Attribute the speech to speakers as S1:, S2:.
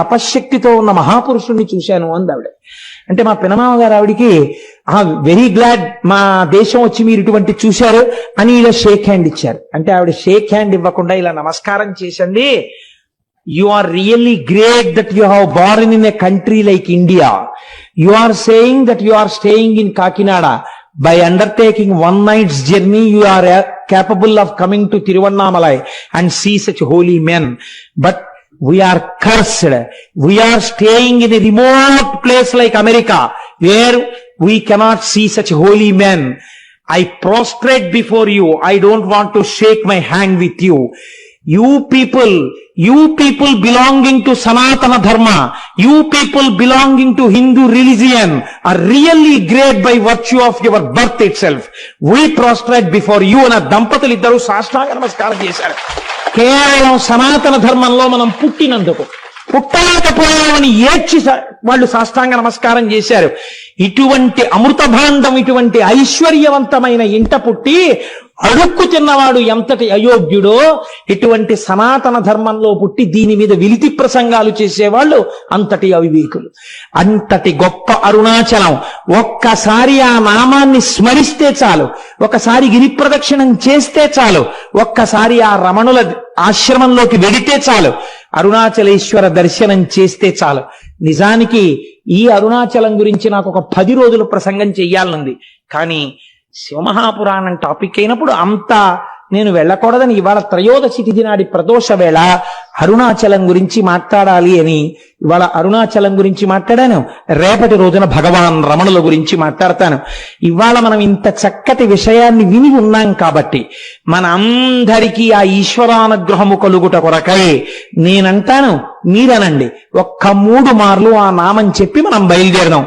S1: తపశ్శక్తితో ఉన్న మహాపురుషుణ్ణి చూశాను అంది ఆవిడ. అంటే మా పినమామ గారు ఆవిడికి ఆ వెరీ గ్లాడ్ మా దేశం వచ్చి మీరు ఇటువంటి చూశారు అని ఇలా షేక్ హ్యాండ్ ఇచ్చారు. అంటే ఆవిడ షేక్ హ్యాండ్ ఇవ్వకుండా ఇలా నమస్కారం చేసండి. You are really great that you have born in a country like India you are saying that you are staying in Kakinada by undertaking one night's journey you are capable of coming to Tiruvannamalai and see such holy men but we are cursed. We are staying in a remote place like America, where we cannot see such holy men. I prostrate before you. I don't want to shake my hand with you. You people, you people belonging to Sanatana Dharma, you people belonging to Hindu religion are really great by virtue of your birth itself. We prostrate before you and a Dampatalidaru Sashtanga Namaskar Kevalam Sanatana Dharmanlo Manam Puttinanduku. పుట్టలేకపోయామని ఏడ్చి వాళ్ళు సాష్టాంగ నమస్కారం చేశారు. ఇటువంటి అమృత భాండం ఇటువంటి ఐశ్వర్యవంతమైన ఇంట పుట్టి అడుక్కు తిన్నవాడు ఎంతటి అయోగ్యుడో ఇటువంటి సనాతన ధర్మంలో పుట్టి దీని మీద విలితి ప్రసంగాలు చేసేవాళ్ళు అంతటి అవివేకులు. అంతటి గొప్ప అరుణాచలం. ఒక్కసారి ఆ నామాన్ని స్మరిస్తే చాలు. ఒకసారి గిరి ప్రదక్షిణం చేస్తే చాలు. ఒక్కసారి ఆ రమణుల ఆశ్రమంలోకి వెడితే చాలు. అరుణాచలేశ్వర దర్శనం చేస్తే చాలు. నిజానికి ఈ అరుణాచలం గురించి నాకు ఒక పది రోజులు ప్రసంగం చెయ్యాలనుంది. కానీ శివమహాపురాణం టాపిక్ అయినప్పుడు అంత నేను వెళ్ళకూడదని ఇవాళ త్రయోదశి తిథి నాడి ప్రదోష వేళ అరుణాచలం గురించి మాట్లాడాలి అని ఇవాళ అరుణాచలం గురించి మాట్లాడాను. రేపటి రోజున భగవాన్ రమణుల గురించి మాట్లాడతాను. ఇవాళ మనం ఇంత చక్కటి విషయాన్ని విని ఉన్నాం కాబట్టి మన అందరికీ ఆ ఈశ్వరానుగ్రహము కలుగుట కొరకై నేనంటాను మీరనండి. ఒక్క మూడు మార్లు ఆ నామం చెప్పి మనం బయలుదేరదాం.